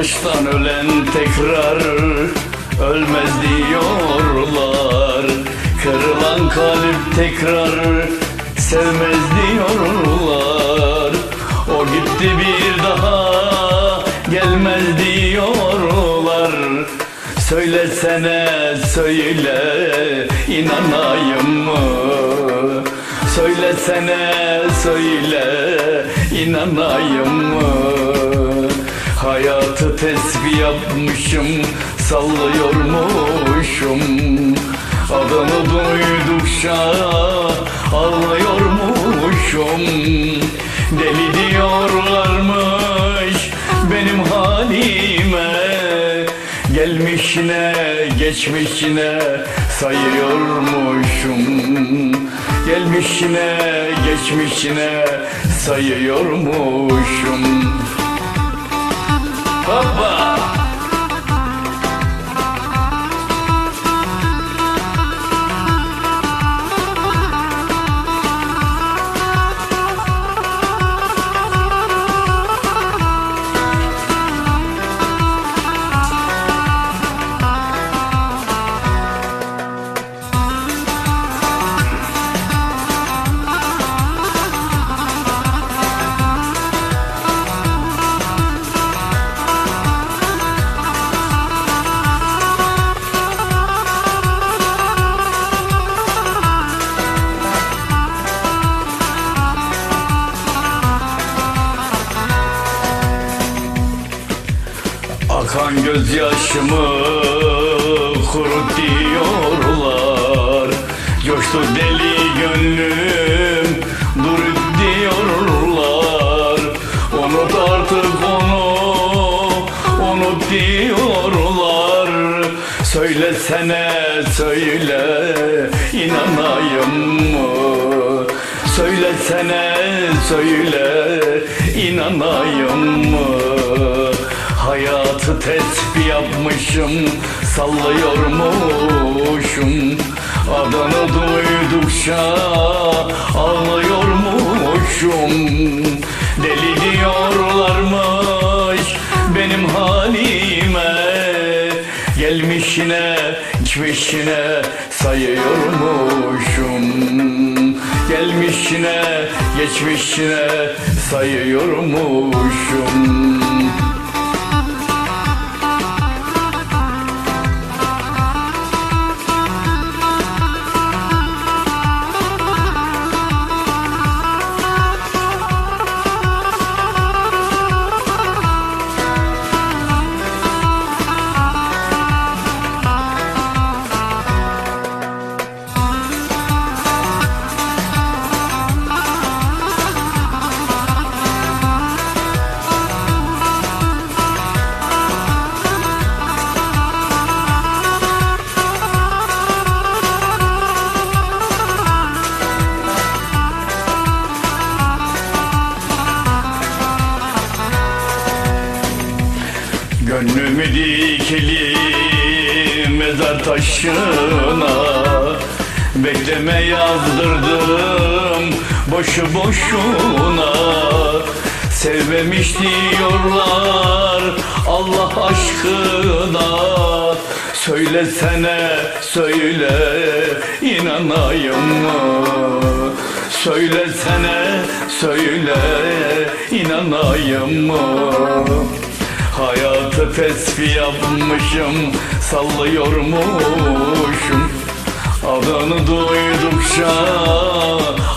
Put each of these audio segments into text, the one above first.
Aşktan ölen tekrar ölmez diyorlar Kırılan kalp tekrar sevmez diyorlar O gitti bir daha gelmez diyorlar Söylesene söyle inanayım mı? Söylesene söyle inanayım mı? Hayatı tesbih yapmışım sallıyormuşum. Adını duydukça ağlıyormuşum. Deli diyorlarmış benim halime. Gelmişine geçmişine sayıyormuşum. Gelmişine geçmişine sayıyormuşum Bubba. Akan gözyaşımı kurut diyorlar. Coştu deli gönlüm dur diyorlar. Unut artık onu unut diyorlar. Söylesene söyle inanayım mı? Söylesene söyle inanayım mı Tesbih yapmışım Sallıyormuşum. Adını duydukça Ağlıyormuşum. Deli diyorlarmış Benim halime. Gelmişine geçmişine sayıyormuşum. Gelmişine geçmişine sayıyormuşum Gönlümü dikeli mezar taşına Bekleme yazdırdım boşu boşuna Sevmemiş diyorlar Allah aşkına Söylesene söyle inanayım mı? Söylesene söyle inanayım mı? Hayatı tesbih yapmışım Sallıyormuşum. Adını duydukça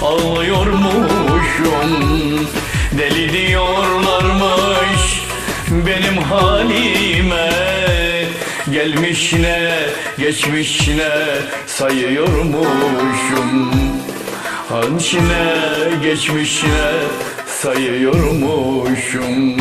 Ağlıyormuşum. Deli diyorlarmış Benim halime. Gelmişine geçmişine Sayıyormuşum. Hançine geçmişine sayıyormuşum